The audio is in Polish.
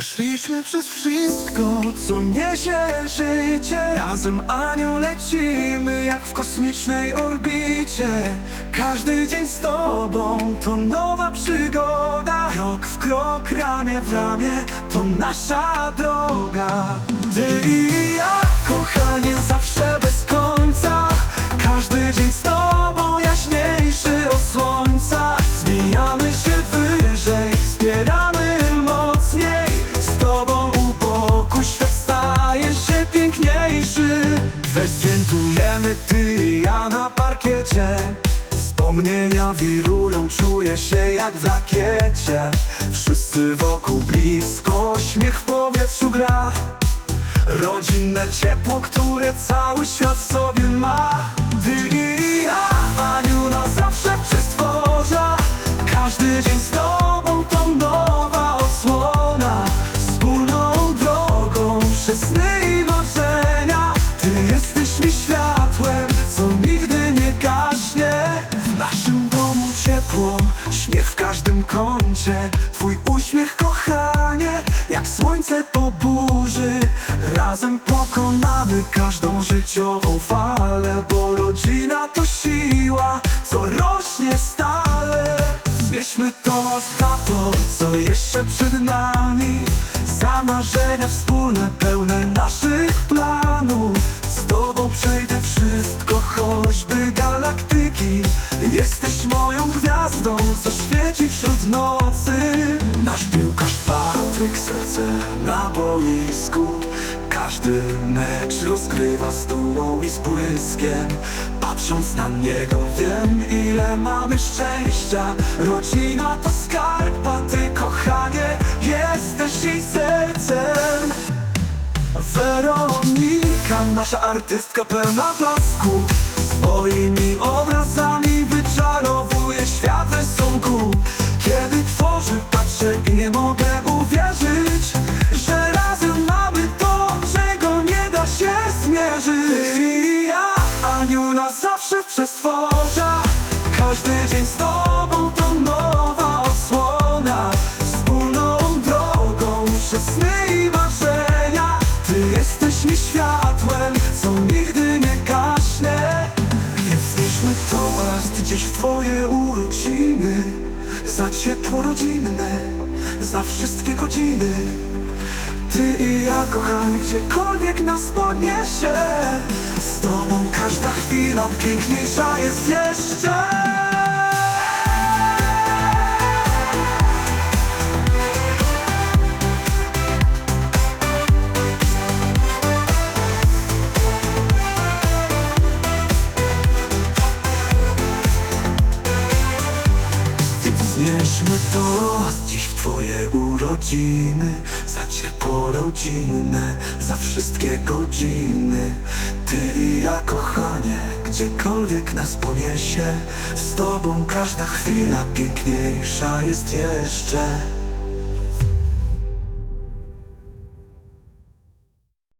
Przeszliśmy przez wszystko, co niesie życie. Razem Aniu lecimy jak w kosmicznej orbicie. Każdy dzień z tobą to nowa przygoda. Krok w krok, ramię w ramię, to nasza droga. Ty i ja, kochanie, zawsze bez końca Wspomnienia wirują, czuję się jak w rakiecie. Wszyscy wokół blisko, śmiech w powietrzu gra. Rodzinne ciepło, które cały świat w sobie ma. Ty i ja, Aniu, na zawsze przestworza Każdy dzień z tobą to nowa śmiech w każdym kącie. Twój uśmiech, kochanie, jak słońce po burzy. Razem pokonamy każdą życiową falę Bo rodzina to siła, co rośnie stale. Zbierzmy to za to, co jeszcze przed nami. Za marzenia wspólne, pełne naszych planów. Z tobą przejdę wszystko, choćby Patryk, serce na boisku. Każdy mecz rozgrywa z dumą i z błyskiem. Patrząc na niego wiem ile mamy szczęścia. Rodzina to skarb, a ty kochanie jesteś jej sercem. Weronika, nasza artystka pełna blasku. Swoimi obrazami jesteś mi światłem, co nigdy nie gaśnie znieśmy toast gdzieś w twoje urodziny. Za ciepło rodzinne, za wszystkie godziny. Ty i ja, kochany, gdziekolwiek nas poniesie Z tobą każda chwila piękniejsza jest jeszcze Znieśmy to dziś w twoje urodziny. Za ciepło rodzinne, za wszystkie godziny. Ty i ja kochanie, gdziekolwiek nas poniesie Z tobą każda chwila piękniejsza jest jeszcze